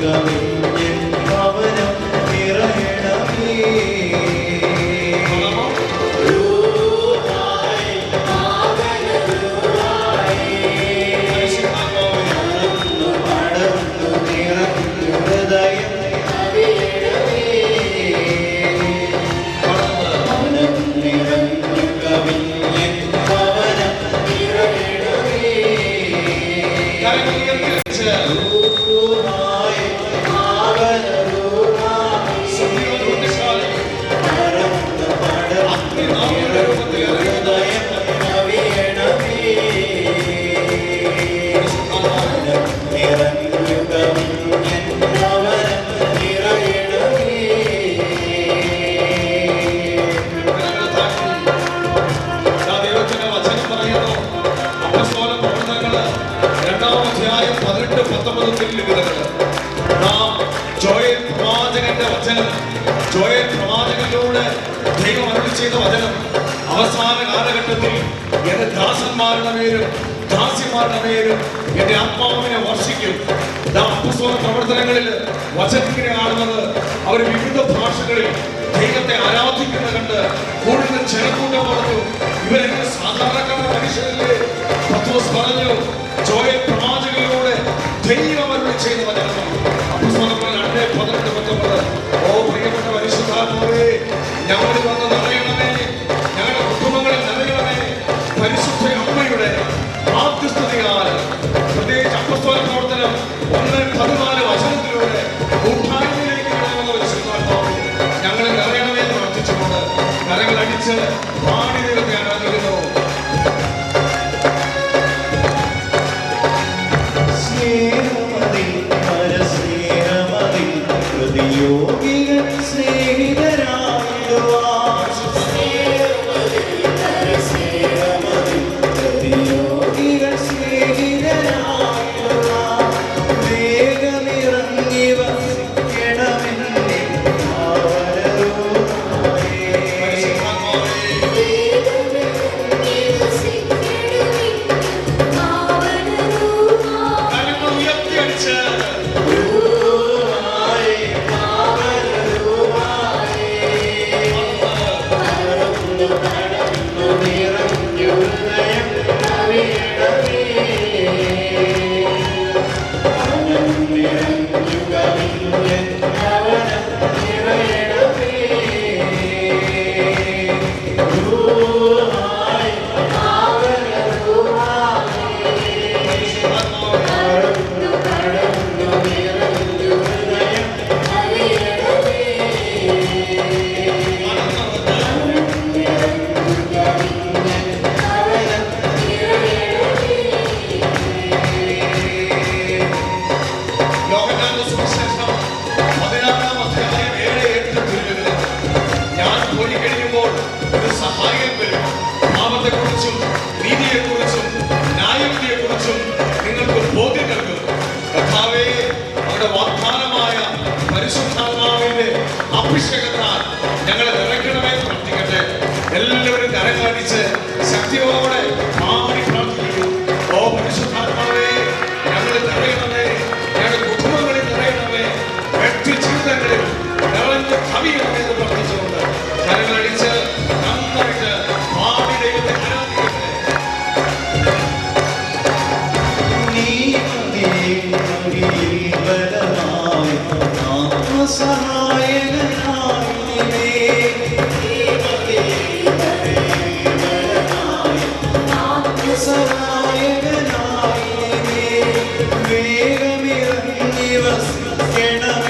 Ganga. പത്തൊമ്പത് തുല്യതകൾ നാം Joel പ്രവാചകന്റെ വചനം ജോയൽ പ്രവാചകനിലൂടെ ദൈവം വചനം അവസാന കാലഘട്ടത്തിൽ എന്റെ ദാസന്മാരുടെ മേലും ദാസിമാരുടെ മേലും എന്റെ ആത്മാവിനെ വർഷിക്കും അപ്പസ്തോല പ്രവർത്തനങ്ങളിൽ വചനത്തിനെ കാണുന്നത് അവർ വിവിധ ഭാഷകളിൽ ദൈവത്തെ ആരാധിക്കുന്ന കണ്ട് കൂടുതൽ ജനക്കൂട്ടം പറഞ്ഞു ഇവരെങ്ങനെ സാധാരണക്കാരായ മനുഷ്യരില്ലേ പത്രോസ് പറഞ്ഞു ജോയൽ ってことも again. Okay.